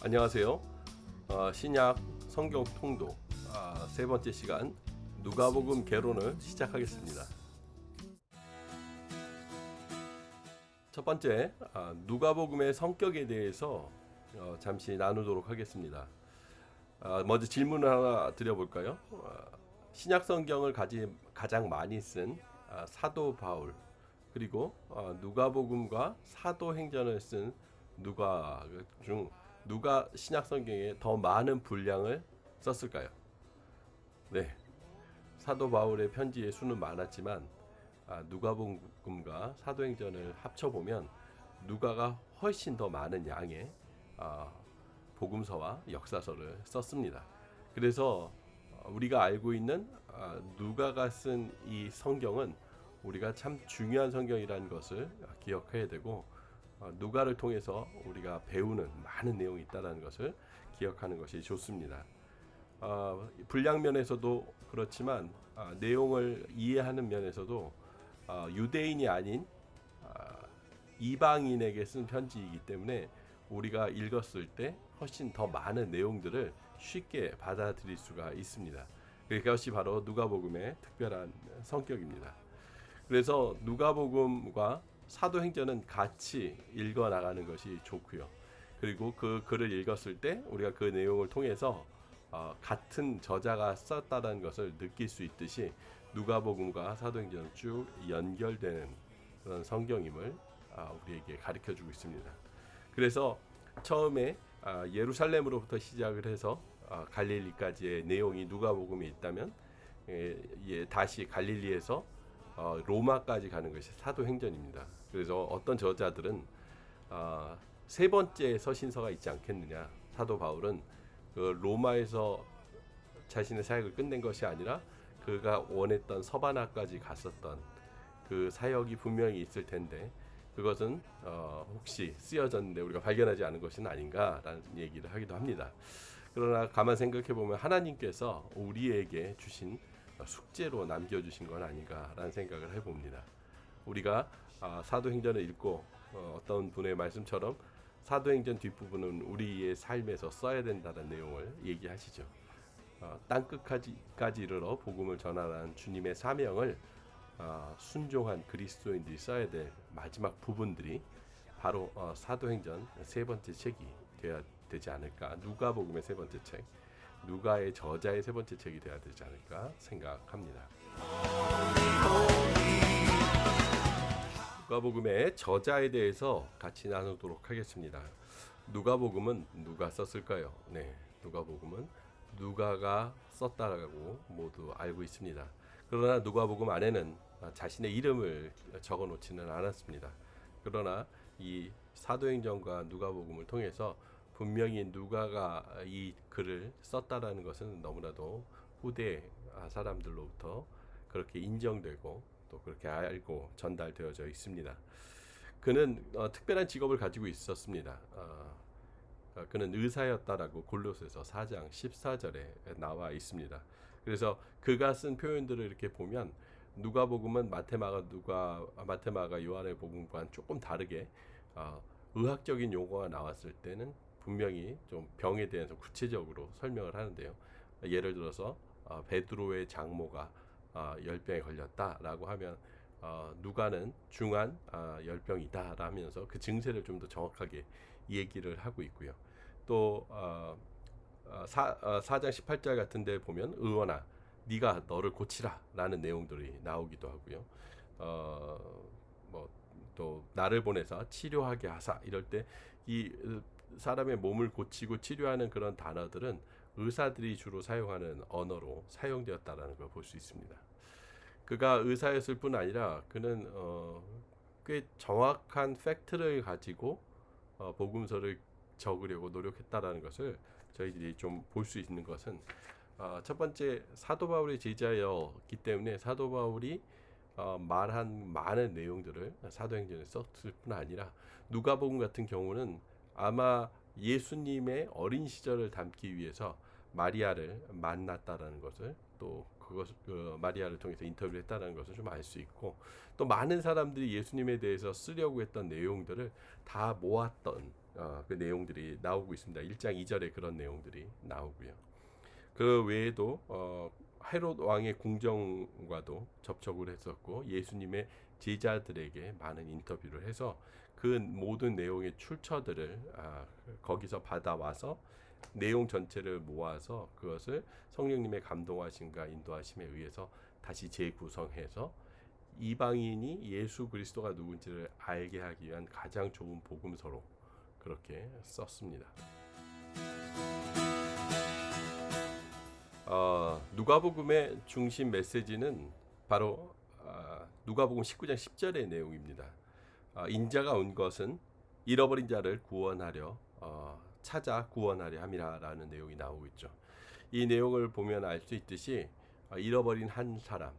안녕하세요. 어, 신약 성경 통독 아, 세 번째 시간 누가복음 개론을 시작하겠습니다. 첫 번째 아, 누가복음의 성격에 대해서 어, 잠시 나누도록 하겠습니다. 아, 먼저 질문을 하나 드려볼까요? 아, 신약 성경을 가지, 가장 많이 쓴 아, 사도 바울 그리고 어, 누가복음과 사도행전을 쓴 누가 중 누가 신약 성경에 더 많은 분량을 썼을까요? 네, 사도 바울의 편지의 수는 많았지만 아, 누가복음과 사도행전을 합쳐 보면 누가가 훨씬 더 많은 양의 아, 복음서와 역사서를 썼습니다. 그래서 어, 우리가 알고 있는 아, 누가가 쓴 이 성경은 우리가 참 중요한 성경이라는 것을 기억해야 되고 어, 누가를 통해서 우리가 배우는 많은 내용이 있다는 것을 기억하는 것이 좋습니다. 어, 분량 면에서도 그렇지만 아, 내용을 이해하는 면에서도 아, 유대인이 아닌 아, 이방인에게 쓴 편지이기 때문에 우리가 읽었을 때 훨씬 더 많은 내용들을 쉽게 받아들일 수가 있습니다. 그것이 바로 누가복음의 특별한 성격입니다. 그래서 누가복음과 사도행전은 같이 읽어 나가는 것이 좋고요. 그리고 그 글을 읽었을 때 우리가 그 내용을 통해서 어, 같은 저자가 썼다는 것을 느낄 수 있듯이 누가복음과 사도행전은 쭉 연결되는 그런 성경임을 아, 우리에게 가르쳐 주고 있습니다. 그래서 처음에 아, 예루살렘으로부터 시작을 해서 아, 갈릴리까지의 내용이 누가복음에 있다면 예, 예, 다시 갈릴리에서 어, 로마까지 가는 것이 사도행전입니다. 그래서 어떤 저자들은 아, 세 번째 서신서가 있지 않겠느냐. 사도 바울은 그 로마에서 자신의 사역을 끝낸 것이 아니라 그가 원했던 서바나까지 갔었던 그 사역이 분명히 있을 텐데 그것은 어, 혹시 쓰여졌는데 우리가 발견하지 않은 것은 아닌가라는 얘기를 하기도 합니다. 그러나 가만 생각해 보면 하나님께서 우리에게 주신 숙제로 남겨주신 건 아닌가라는 생각을 해봅니다. 우리가 아, 사도행전을 읽고 어, 어떤 분의 말씀처럼 사도행전 뒷부분은 우리의 삶에서 써야 된다는 내용을 얘기하시죠. 어, 땅 끝까지 이르러 복음을 전하라는 주님의 사명을 어, 순종한 그리스도인들이 써야 될 마지막 부분들이 바로 어, 사도행전 세 번째 책이 되어야 되지 않을까. 누가복음의 세 번째 책. 누가의 저자의 세 번째 책이 되어야 되지 않을까 생각합니다. 누가복음의 저자에 대해서 같이 나누도록 하겠습니다. 누가복음은 누가 썼을까요? 네, 누가복음은 누가가 썼다라고 모두 알고 있습니다. 그러나 누가복음 안에는 자신의 이름을 적어 놓지는 않았습니다. 그러나 이 사도행전과 누가복음을 통해서 분명히 누가가 이 글을 썼다라는 것은 너무나도 후대 사람들로부터 그렇게 인정되고 또 그렇게 알고 전달되어져 있습니다. 그는 어, 특별한 직업을 가지고 있었습니다. 어, 어, 그는 의사였다라고 골로새서 4장 14절에 나와 있습니다. 그래서 그가 쓴 표현들을 이렇게 보면 누가복음은 마테마가 누가 마테마가 요한의 복음과는 조금 다르게 어, 의학적인 용어가 나왔을 때는 분명히 좀 병에 대해서 구체적으로 설명을 하는데요. 예를 들어서 어, 베드로의 장모가 어, 열병에 걸렸다라고 하면 어, 누가는 중한 어, 열병이다라면서 그 증세를 좀 더 정확하게 얘기를 하고 있고요. 또 어, 어, 사, 어, 4장 18절 같은 데 보면 의원아 네가 너를 고치라라는 내용들이 나오기도 하고요. 어, 뭐 또 나를 보내서 치료하게 하사 이럴 때 이 사람의 몸을 고치고 치료하는 그런 단어들은 의사들이 주로 사용하는 언어로 사용되었다라는 걸 볼 수 있습니다. 그가 의사였을 뿐 아니라 그는 어, 꽤 정확한 팩트를 가지고 어, 복음서를 적으려고 노력했다라는 것을 저희들이 좀 볼 수 있는 것은 어, 첫 번째 사도 바울의 제자였기 때문에 사도 바울이 어, 말한 많은 내용들을 사도행전에 썼을 뿐 아니라 누가복음 같은 경우는 아마 예수님의 어린 시절을 담기 위해서 마리아를 만났다라는 것을 또 그것 그 마리아를 통해서 인터뷰를 했다는 것을 좀 알 수 있고 또 많은 사람들이 예수님에 대해서 쓰려고 했던 내용들을 다 모았던 어, 그 내용들이 나오고 있습니다. 1장 2절에 그런 내용들이 나오고요. 그 외에도 어, 헤롯 왕의 궁정과도 접촉을 했었고 예수님의 제자들에게 많은 인터뷰를 해서 그 모든 내용의 출처들을 아, 거기서 받아와서 내용 전체를 모아서 그것을 성령님의 감동하심과 인도하심에 의해서 다시 재구성해서 이방인이 예수 그리스도가 누군지를 알게 하기 위한 가장 좋은 복음서로 그렇게 썼습니다. 어, 누가복음의 중심 메시지는 바로 아, 누가복음 19장 10절의 내용입니다. 아, 인자가 온 것은 잃어버린 자를 구원하려 어, 찾아 구원하려 함이라라는 내용이 나오고 있죠. 이 내용을 보면 알 수 있듯이 아, 잃어버린 한 사람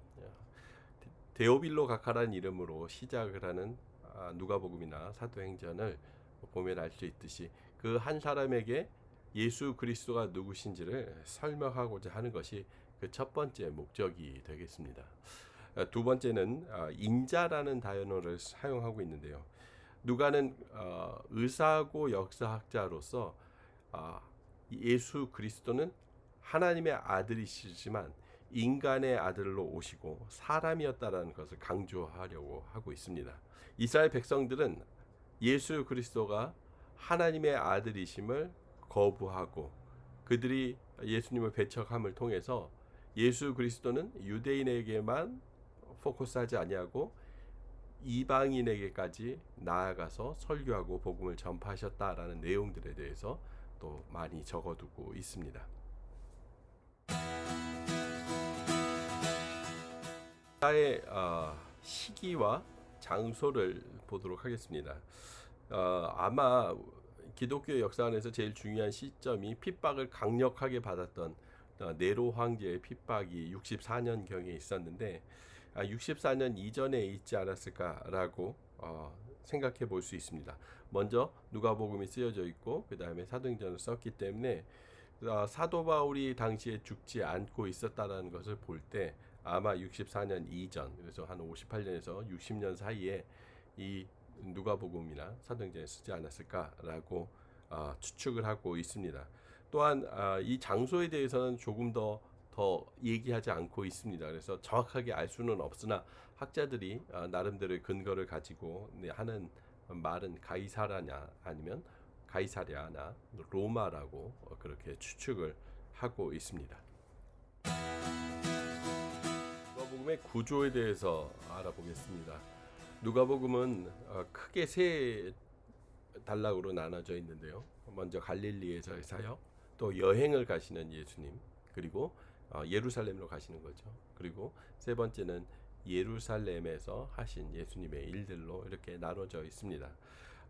데오빌로 가카라는 이름으로 시작을 하는 아, 누가복음이나 사도행전을 보면 알 수 있듯이 그 한 사람에게 예수 그리스도가 누구신지를 설명하고자 하는 것이 그 첫 번째 목적이 되겠습니다. 아, 두 번째는 아, 인자라는 단어를 사용하고 있는데요. 누가는 어, 의사고 역사학자로서 아, 예수 그리스도는 하나님의 아들이시지만 인간의 아들로 오시고 사람이었다라는 것을 강조하려고 하고 있습니다. 이스라엘 백성들은 예수 그리스도가 하나님의 아들이심을 거부하고 그들이 예수님을 배척함을 통해서 예수 그리스도는 유대인에게만 포커스하지 아니하고 이방인에게까지 나아가서 설교하고 복음을 전파하셨다라는 내용들에 대해서 또 많이 적어두고 있습니다. 나의 어, 시기와 장소를 보도록 하겠습니다. 어, 아마 기독교 역사 안에서 제일 중요한 시점이 핍박을 강력하게 받았던 어, 네로 황제의 핍박이 64년 경에 있었는데 아, 64년 이전에 있지 않았을까라고 어, 생각해 볼 수 있습니다. 먼저 누가복음이 쓰여져 있고 그 다음에 사도행전을 썼기 때문에 어, 사도 바울이 당시에 죽지 않고 있었다라는 것을 볼 때 아마 64년 이전 그래서 한 58년에서 60년 사이에 이 누가복음이나 사도행전에 쓰지 않았을까라고 어, 추측을 하고 있습니다. 또한 아, 이 장소에 대해서는 조금 더 더 얘기하지 않고 있습니다. 그래서 정확하게 알 수는 없으나 학자들이 아, 나름대로의 근거를 가지고 네, 하는 말은 가이사라냐 아니면 가이사랴나 로마라고 어, 그렇게 추측을 하고 있습니다. 누가복음의 구조에 대해서 알아보겠습니다. 누가복음은 어, 크게 세 단락으로 나눠져 있는데요. 먼저 갈릴리에서의 사역, 또 여행을 가시는 예수님, 그리고 어, 예루살렘으로 가시는 거죠. 그리고 세 번째는 예루살렘에서 하신 예수님의 일들로 이렇게 나눠져 있습니다.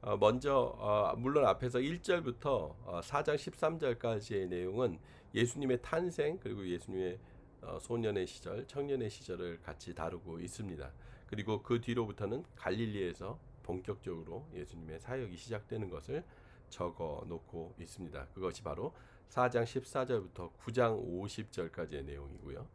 어, 먼저 어, 물론 앞에서 1절부터 어, 4장 13절까지의 내용은 예수님의 탄생 그리고 예수님의 어, 소년의 시절, 청년의 시절을 같이 다루고 있습니다. 그리고 그 뒤로부터는 갈릴리에서 본격적으로 예수님의 사역이 시작되는 것을 적어 놓고 있습니다. 그것이 바로 4장 14절부터 9장 50절까지의 내용이고요.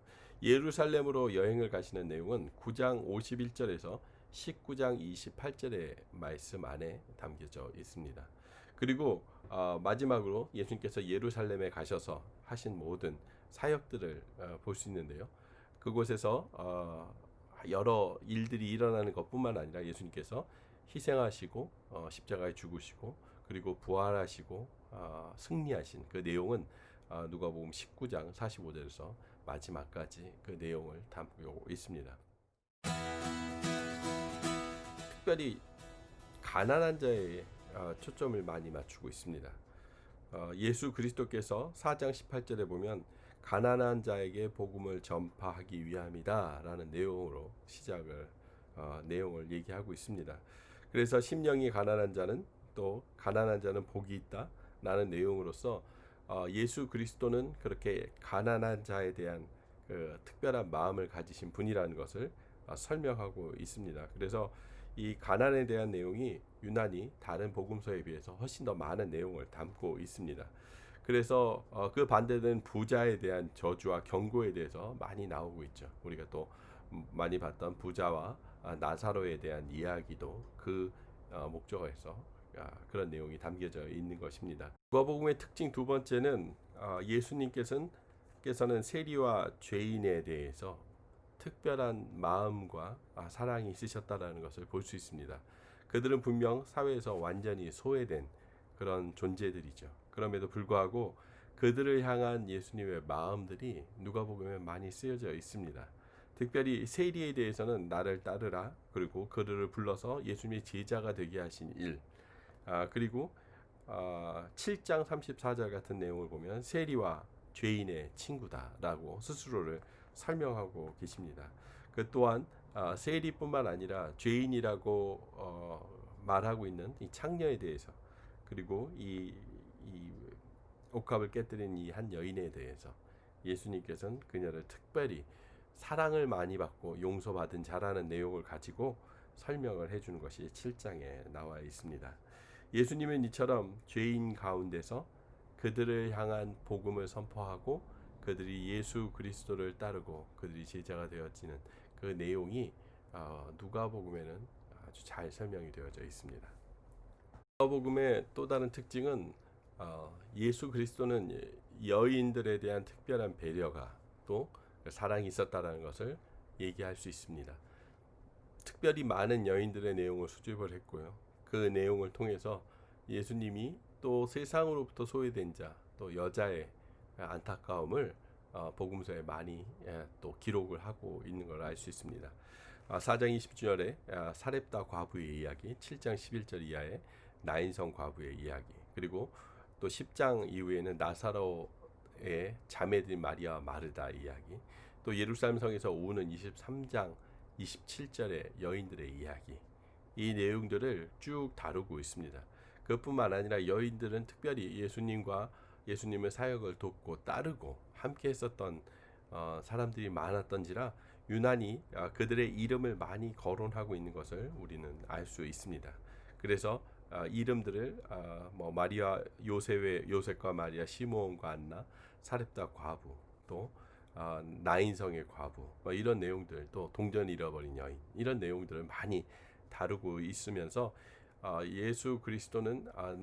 예루살렘으로 여행을 가시는 내용은 9장 51절에서 19장 28절의 말씀 안에 담겨져 있습니다. 그리고 어, 마지막으로 예수님께서 예루살렘에 가셔서 하신 모든 사역들을 어, 볼수 있는데요. 그곳에서 어, 여러 일들이 일어나는 것뿐만 아니라 예수님께서 희생하시고 어, 십자가에 죽으시고 그리고 부활하시고 어, 승리하신 그 내용은 어, 누가복음 19장 45절에서 마지막까지 그 내용을 담고 있습니다. 특별히 가난한 자에 어, 초점을 많이 맞추고 있습니다. 어, 예수 그리스도께서 4장 18절에 보면 가난한 자에게 복음을 전파하기 위함이다라는 내용으로 시작을 어, 내용을 얘기하고 있습니다. 그래서 심령이 가난한 자는 또 가난한 자는 복이 있다라는 내용으로서 어, 예수 그리스도는 그렇게 가난한 자에 대한 그 특별한 마음을 가지신 분이라는 것을 어, 설명하고 있습니다. 그래서 이 가난에 대한 내용이 유난히 다른 복음서에 비해서 훨씬 더 많은 내용을 담고 있습니다. 그래서 어, 그 반대된 부자에 대한 저주와 경고에 대해서 많이 나오고 있죠. 우리가 또 음, 많이 봤던 부자와 아, 나사로에 대한 이야기도 그 어, 목적에서 아, 그런 내용이 담겨져 있는 것입니다. 누가복음의 특징 두 번째는 아, 예수님께서는 께서는 세리와 죄인에 대해서 특별한 마음과 아, 사랑이 있으셨다라는 것을 볼 수 있습니다. 그들은 분명 사회에서 완전히 소외된 그런 존재들이죠. 그럼에도 불구하고 그들을 향한 예수님의 마음들이 누가복음에 많이 쓰여져 있습니다. 특별히 세리에 대해서는 나를 따르라 그리고 그들을 불러서 예수님의 제자가 되게 하신 일 아, 그리고 아, 7장 34절 같은 내용을 보면 세리와 죄인의 친구다라고 스스로를 설명하고 계십니다. 그 또한 아, 세리뿐만 아니라 죄인이라고 어, 말하고 있는 이 창녀에 대해서 그리고 이, 이 옥합을 깨뜨린 이 한 여인에 대해서 예수님께서는 그녀를 특별히 사랑을 많이 받고 용서받은 자라는 내용을 가지고 설명을 해주는 것이 7장에 나와 있습니다. 예수님은 이처럼 죄인 가운데서 그들을 향한 복음을 선포하고 그들이 예수 그리스도를 따르고 그들이 제자가 되어지는 그 내용이 어, 누가복음에는 아주 잘 설명이 되어져 있습니다. 누가복음의 또 다른 특징은 어, 예수 그리스도는 여인들에 대한 특별한 배려가 또 사랑이 있었다라는 것을 얘기할 수 있습니다. 특별히 많은 여인들의 내용을 수집을 했고요. 그 내용을 통해서 예수님이 또 세상으로부터 소외된 자, 또 여자의 안타까움을 어, 복음서에 많이 예, 또 기록을 하고 있는 걸 알 수 있습니다. 아, 4장 20절에 아, 사렙다 과부의 이야기, 7장 11절 이하의 나인성 과부의 이야기, 그리고 또 10장 이후에는 나사로의 자매들 마리아 마르다 이야기, 또 예루살렘 성에서 오는 23장 27절의 여인들의 이야기, 이 내용들을 쭉 다루고 있습니다. 그뿐만 아니라 여인들은 특별히 예수님과 예수님의 사역을 돕고 따르고 함께 했었던 어, 사람들이 많았던지라 유난히 아, 그들의 이름을 많이 거론하고 있는 것을 우리는 알 수 있습니다. 그래서 아, 이름들을 아, 뭐 마리아 요셉의 요셉과 마리아 시므온과 안나 사렙다 과부 또 아, 나인성의 과부 뭐 이런 내용들 또 동전 잃어버린 여인 이런 내용들을 많이 다루고 있으면서 아, 예수 그리스도는 아,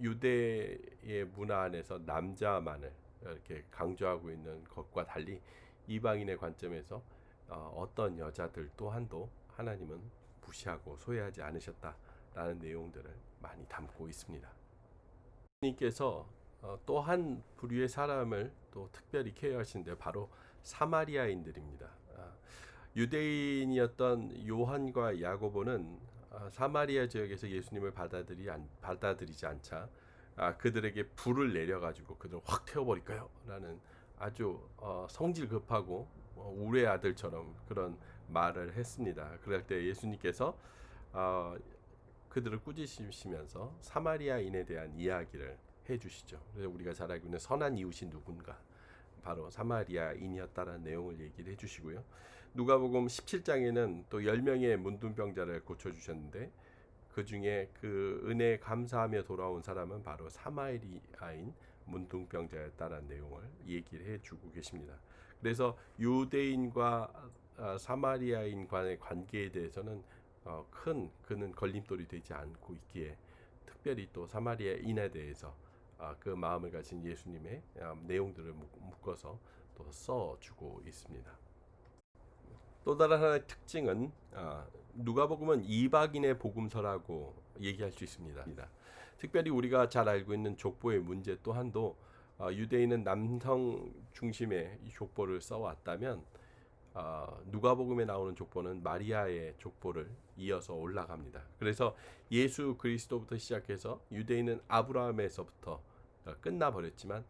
유대의 문화 안에서 남자만을 이렇게 강조하고 있는 것과 달리 이방인의 관점에서 어, 어떤 여자들 또한도 하나님은 무시하고 소외하지 않으셨다 라는 내용들을 많이 담고 있습니다. 님께서 어, 또한 부류의 사람을 또 특별히 케어하시는데 바로 사마리아인들입니다. 아, 유대인이었던 요한과 야고보는 아, 사마리아 지역에서 예수님을 받아들이 안, 받아들이지 않자 아, 그들에게 불을 내려가지고 그들을 확 태워버릴까요? 라는 아주 어, 성질 급하고 어, 우레 아들처럼 그런 말을 했습니다. 그럴 때 예수님께서 어, 그들을 꾸짖으시면서 사마리아인에 대한 이야기를 해주시죠. 그래서 우리가 잘 알고 있는 선한 이웃이 누군가 바로 사마리아인이었다라는 내용을 얘기를 해주시고요. 누가복음 17장에는 또 10명의 문둥병자를 고쳐주셨는데 그 중에 그 은혜 감사하며 돌아온 사람은 바로 사마리아인 문둥병자였다라는 내용을 얘기를 해주고 계십니다. 그래서 유대인과 아, 사마리아인 간의 관계에 대해서는 어, 큰 그는 걸림돌이 되지 않고 있기에 특별히 또 사마리아인에 대해서 아, 그 마음을 가진 예수님의 아, 내용들을 묶어서 또 써주고 있습니다. 또 다른 하나의 특징은 누가복음은 이방인의 복음서라고 얘기할 수 있습니다. 특별히 우리가 잘 알고 있는 족보의 문제 또한도 어, 유대인은 남성 중심의 이 족보를 써왔다면 어, 누가복음에 나오는 족보는 마리아의 족보를 이어서 올라갑니다. 그래서 예수 그리스도부터 시작해서 유대인은 아브라함에서부터 어, 끝나 버렸지만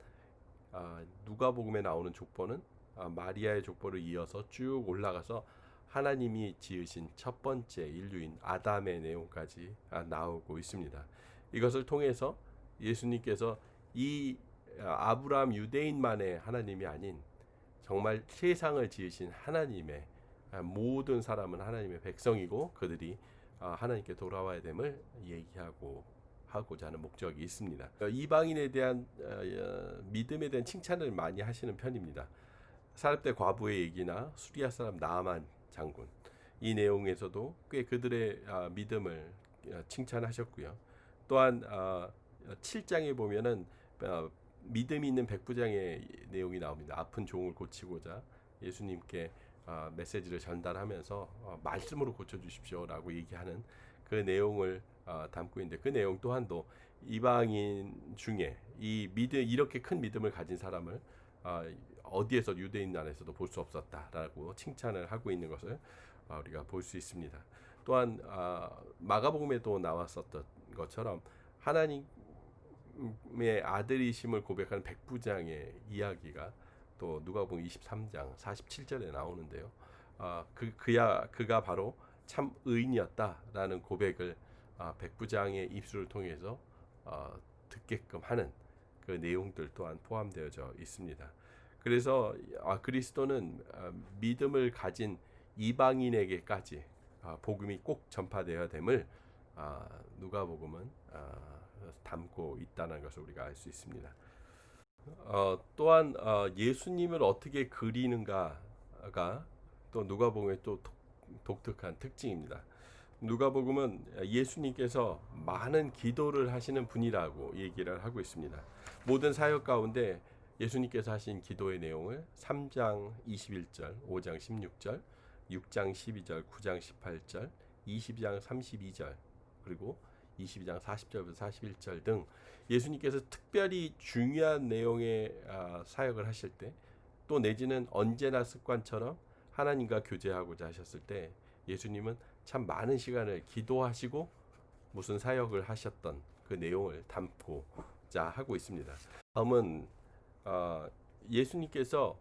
어, 누가복음에 나오는 족보는 어, 마리아의 족보를 이어서 쭉 올라가서 하나님이 지으신 첫 번째 인류인 아담의 내용까지 아, 나오고 있습니다. 이것을 통해서 예수님께서 이 아브라함 유대인만의 하나님이 아닌 정말 세상을 지으신 하나님의 모든 사람은 하나님의 백성이고 그들이 하나님께 돌아와야 됨을 얘기하고 하고자 하는 목적이 있습니다. 어, 이방인에 대한 어, 어, 믿음에 대한 칭찬을 많이 하시는 편입니다. 사렙대 과부의 얘기나 수리아 사람 나아만 장군 이 내용에서도 꽤 그들의 아, 믿음을 어, 칭찬하셨고요. 또한 어, 7장에 보면은 어, 믿음이 있는 백부장의 내용이 나옵니다. 아픈 종을 고치고자 예수님께 어, 메시지를 전달하면서 어, 말씀으로 고쳐 주십시오라고 얘기하는 그 내용을 어, 담고 있는데 그 내용 또한도 이방인 중에 이 믿음 이렇게 큰 믿음을 가진 사람을 어, 어디에서 유대인 안에서도 볼 수 없었다라고 칭찬을 하고 있는 것을 어, 우리가 볼 수 있습니다. 또한 아, 마가복음에도 나왔었던 것처럼 하나님 의 아들이심을 고백하는 백부장의 이야기가 또 누가복음 23장 47절에 나오는데요. 아, 그 그야 그가 바로 참 의인이었다라는 고백을 아, 백부장의 입술을 통해서 어, 듣게끔 하는 그 내용들 또한 포함되어져 있습니다. 그래서 아, 그리스도는 아, 믿음을 가진 이방인에게까지 아, 복음이 꼭 전파되어야 됨을 아, 누가복음은 아, 담고 있다는 것을 우리가 알 수 있습니다. 어, 또한 어, 예수님을 어떻게 그리는가가 또 누가복음의 또 독, 독특한 특징입니다. 누가복음은 예수님께서 많은 기도를 하시는 분이라고 얘기를 하고 있습니다. 모든 사역 가운데 예수님께서 하신 기도의 내용을 3장 21절, 5장 16절, 6장 12절, 9장 18절, 20장 32절, 그리고 22장 40절부터 41절 등 예수님께서 특별히 중요한 내용의 아, 사역을 하실 때 또 내지는 언제나 습관처럼 하나님과 교제하고자 하셨을 때 예수님은 참 많은 시간을 기도하시고 무슨 사역을 하셨던 그 내용을 담고자 하고 있습니다. 다음은 어, 예수님께서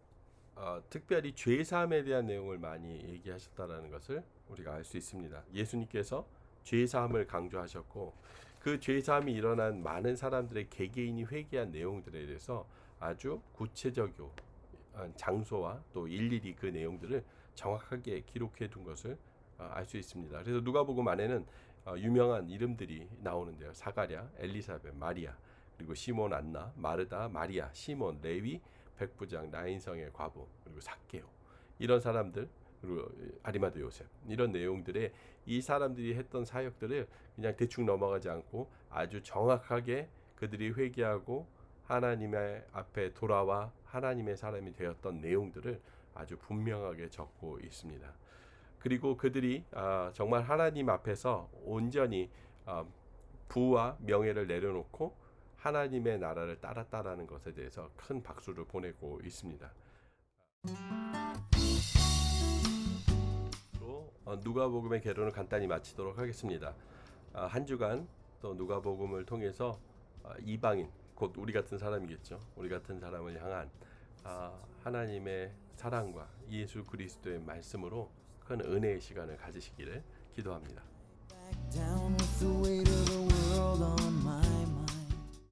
어, 특별히 죄 사함에 대한 내용을 많이 얘기하셨다라는 것을 우리가 알 수 있습니다. 예수님께서 죄 사함을 강조하셨고 그 죄 사함이 일어난 많은 사람들의 개개인이 회개한 내용들에 대해서 아주 구체적이고 어, 장소와 또 일일이 그 내용들을 정확하게 기록해 둔 것을 어, 알수 있습니다. 그래서 누가복음 안에는 어, 유명한 이름들이 나오는데요. 사가랴, 엘리사벳, 마리아, 그리고 시몬 안나, 마르다, 마리아, 시몬, 레위, 백부장, 나인성의 과부, 그리고 삭개오 이런 사람들 그리고 아리마드 요셉 이런 내용들에 이 사람들이 했던 사역들을 그냥 대충 넘어가지 않고 아주 정확하게 그들이 회개하고 하나님의 앞에 돌아와 하나님의 사람이 되었던 내용들을 아주 분명하게 적고 있습니다. 그리고 그들이 아, 정말 하나님 앞에서 온전히 아, 부와 명예를 내려놓고 하나님의 나라를 따랐다라는 것에 대해서 큰 박수를 보내고 있습니다. 누가복음의 개론을 간단히 마치도록 하겠습니다. 아, 한 주간 또 누가복음을 통해서 아, 이방인 곧 우리 같은 사람이겠죠. 우리 같은 사람을 향한 아, 하나님의 사랑과 예수 그리스도의 말씀으로 큰 은혜의 시간을 가지시기를 기도합니다.